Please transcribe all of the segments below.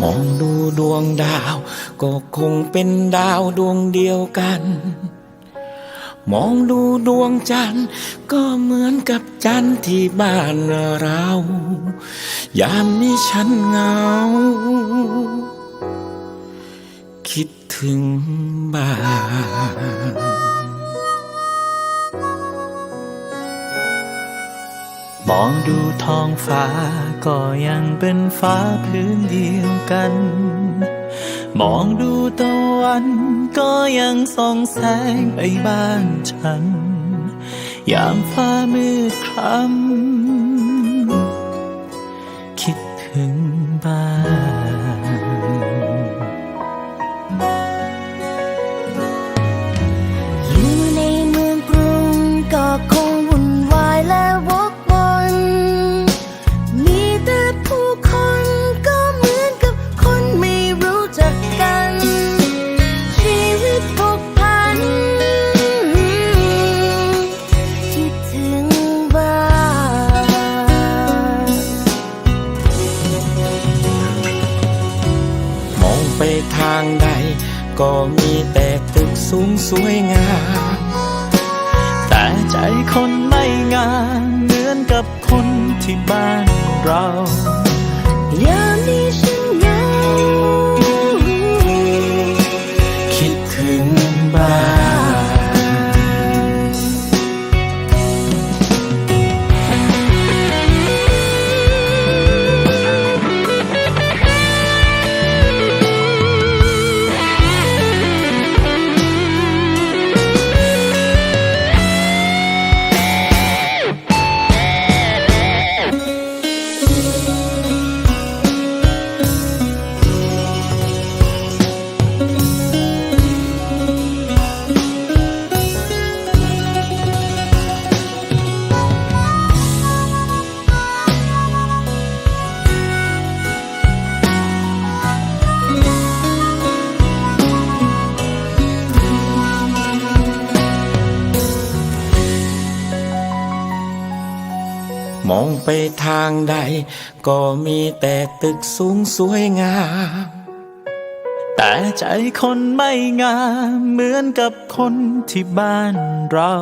มองดูดวงดาว ก็คงเป็นดาวดวงเดียวกัน มองดูดวงจันทร์ก็เหมือนกับจันทร์ที่บ้านเรา ยามนี้ฉันเหงา คิดถึงบ้าน มองดูท้องฟ้าก็ยังเป็นฟ้าพื้นเดียวกัน มองดูตะวันก็ยังส่องแสงไปบ้านฉัน ยามฟ้ามืดคร้ำางใด ก็มีแต่ตึกสูงสวยงาม แต่ใจคนไม่งามเหมือนกับคนที่บ้านเรายามนี้ มองไปทางใด ก็มีแต่ตึกสูงสวยงาม แต่ใจคนไม่งาม เหมือนกับคนที่บ้านเรา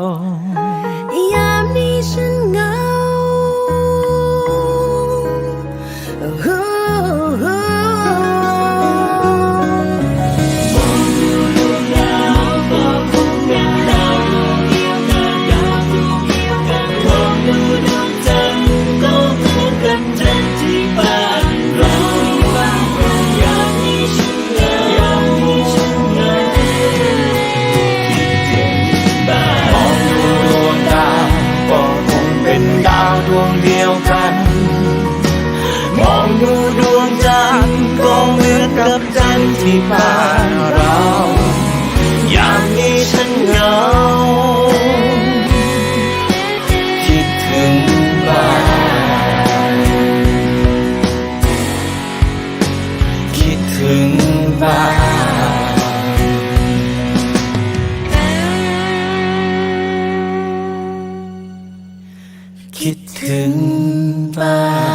ดาวดวงเดียวกัน มองดูดวงจันทร์ก็เหมือนกับจันทร์ที่บ้านเรายามนี้ฉันเหงา คิดถึงบ้าน คิดถึงบ้าน คิดถึงบ้าน